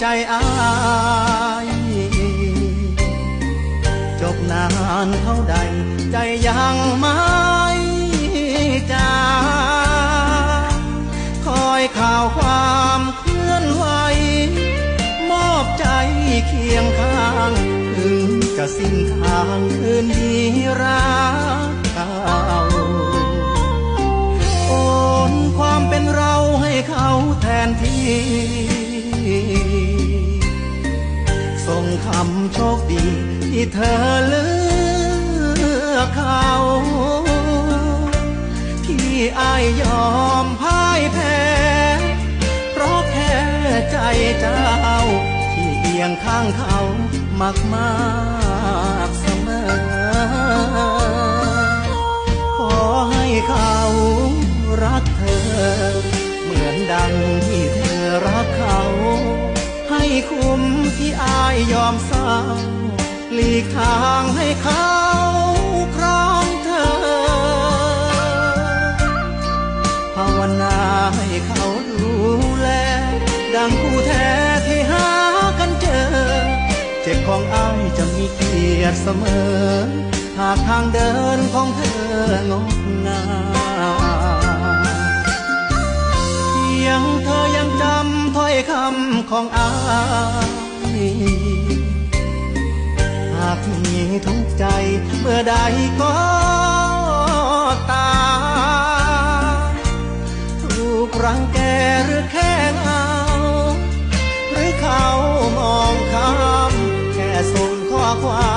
ใจอายจบนานเท่าใด ใจยังไม่จางคอยข่าวความเคลื่อนไหว มอบใจเคียงข้างถึงจะสิ้นทางคืนดีรักเก่าโอนความเป็นเราให้เขาแทนที่ ส่งคำโชคดีที่เธอเลือกเขา ที่อายยอมพ่ายแพ้ เพราะแค่ใจเจ้า ที่เอียงข้างเขามากมาย คุ้มที่อายยอมเศร้าหลีกทางให้เขาครองเธอ ภาวนาให้เขาดูแล ดังคู่แท้ที่หากันเจอ เจ็บของอายจะมีเกียรติเสมอ หากทางเดินของเธองดงาม คำของอายหากมีทุกใจเมื่อใดก็ตาถูกรังแกหรือแค่เอา หรือเขามองคำแค่ส่งข้อความ